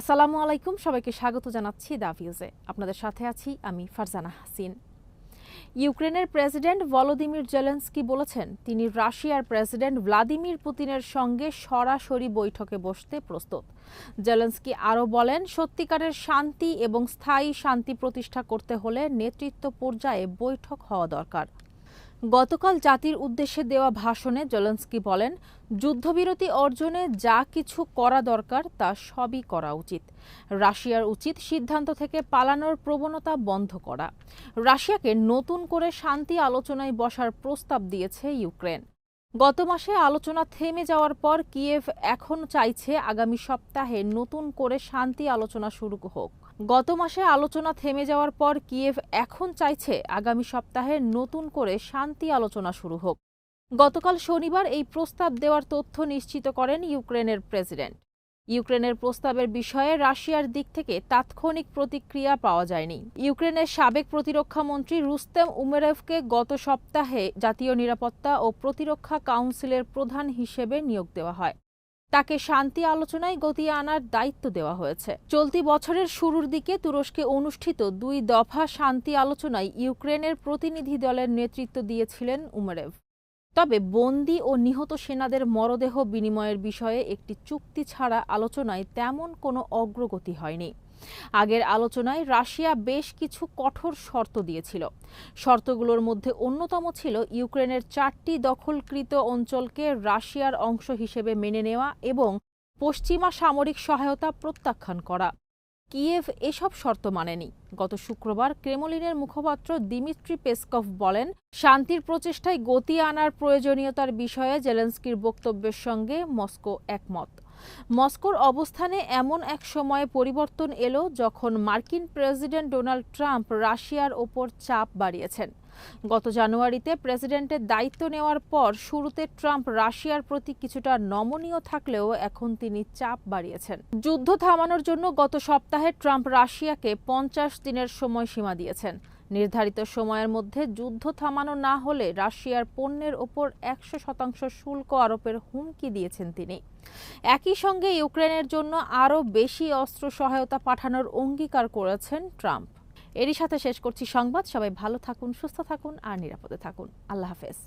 আসসালামু আলাইকুম, সবাইকে স্বাগত জানাচ্ছি দা ভিউজে। আপনাদের সাথে আছি আমি ফারজানা হাসিন। ইউক্রেনের প্রেসিডেন্ট ভলোদিমির জেলেন্সকি বলেছেন, তিনি রাশিয়ার প্রেসিডেন্ট ভ্লাদিমির পুতিনের সঙ্গে সরাসরি বৈঠকে বসতে প্রস্তুত। জেলেন্সকি আরও বলেন, সত্যিকারের শান্তি এবং স্থায়ী শান্তি প্রতিষ্ঠা করতে হলে নেতৃত্ব পর্যায়ে বৈঠক হওয়া দরকার। গতকাল জাতির উদ্দেশ্যে দেওয়া ভাষণে জলেন্সকি বলেন, যুদ্ধবিরতি অর্জনে যা কিছু করা দরকার তা সবই করা উচিত। রাশিয়ার উচিত সিদ্ধান্ত থেকে পালানোর প্রবণতা বন্ধ করা। রাশিয়াকে নতুন করে শান্তি আলোচনায় বসার প্রস্তাব দিয়েছে ইউক্রেন। গত মাসে আলোচনা থেমে যাওয়ার পর কিয়েভ এখন চাইছে আগামী সপ্তাহে নতুন করে শান্তি আলোচনা শুরু হোক। গত মাসে আলোচনা থেমে যাওয়ার পর কিয়েভ এখন চাইছে আগামী সপ্তাহে নতুন করে শান্তি আলোচনা শুরু হোক। গতকাল শনিবার এই প্রস্তাব দেওয়ার তথ্য নিশ্চিত করেন ইউক্রেনের প্রেসিডেন্ট। ইউক্রেনের প্রস্তাবের বিষয়ে রাশিয়ার দিক থেকে তাৎক্ষণিক প্রতিক্রিয়া পাওয়া যায়নি। ইউক্রেনের সাবেক প্রতিরক্ষা মন্ত্রী রুস্তেম উমেরেভকে গত সপ্তাহে জাতীয় নিরাপত্তা ও প্রতিরক্ষা কাউন্সিলের প্রধান হিসেবে নিয়োগ দেওয়া হয়। তাকে শান্তি আলোচনায় গতি আনার দায়িত্ব দেওয়া হয়েছে। চলতি বছরের শুরুর দিকে তুরস্কে অনুষ্ঠিত দুই দফা শান্তি আলোচনায় ইউক্রেনের প্রতিনিধি দলের নেতৃত্ব দিয়েছিলেন উমেরেভ। তবে বন্দি ও নিহত সেনাদের মরদেহ বিনিময়ের বিষয়ে একটি চুক্তি ছাড়া আলোচনায় তেমন কোনো অগ্রগতি হয়নি। আগের আলোচনায় রাশিয়া বেশ কিছু কঠোর শর্ত দিয়েছিল। শর্তগুলোর মধ্যে অন্যতম ছিল ইউক্রেনের চারটি দখলকৃত অঞ্চলকে রাশিয়ার অংশ হিসেবে মেনে নেওয়া এবং পশ্চিমা সামরিক সহায়তা প্রত্যাখ্যান করা। কিয়েভ এসব শর্ত মানেনি। গত শুক্রবার ক্রেমলিনের মুখপাত্র দিমিত্রি পেসকভ বলেন, শান্তির প্রচেষ্টায় গতি আনার প্রয়োজনীয়তার বিষয়ে জেলেন্সকির বক্তব্যের সঙ্গে মস্কো একমত। মস্কোর অবস্থানে এমন এক সময়ে পরিবর্তন এলো যখন মার্কিন প্রেসিডেন্ট ডোনাল্ড ট্রাম্প রাশিয়ার ওপর চাপ বাড়িয়েছেন। গত জানুয়ারিতে প্রেসিডেন্টের দায়িত্ব নেওয়ার পর শুরুতে ট্রাম্প রাশিয়ার প্রতি কিছুটা নমনীয় থাকলেও এখন তিনি চাপ বাড়িয়েছেন। যুদ্ধ থামানোর জন্য গত সপ্তাহে ট্রাম্প রাশিয়াকে পঞ্চাশ দিনের সময়সীমা দিয়েছেন। নির্ধারিত সময়ের মধ্যে যুদ্ধ থামানো না হলে রাশিয়ার পণ্যের ওপর একশো শতাংশ শুল্ক আরোপের হুমকি দিয়েছেন তিনি। একই সঙ্গে ইউক্রেনের জন্য আরও বেশি অস্ত্র সহায়তা পাঠানোর অঙ্গীকার করেছেন ট্রাম্প। এরই সাথে শেষ করছি সংবাদ। সবাই ভালো থাকুন, সুস্থ থাকুন আর নিরাপদে থাকুন। আল্লাহ হাফেজ।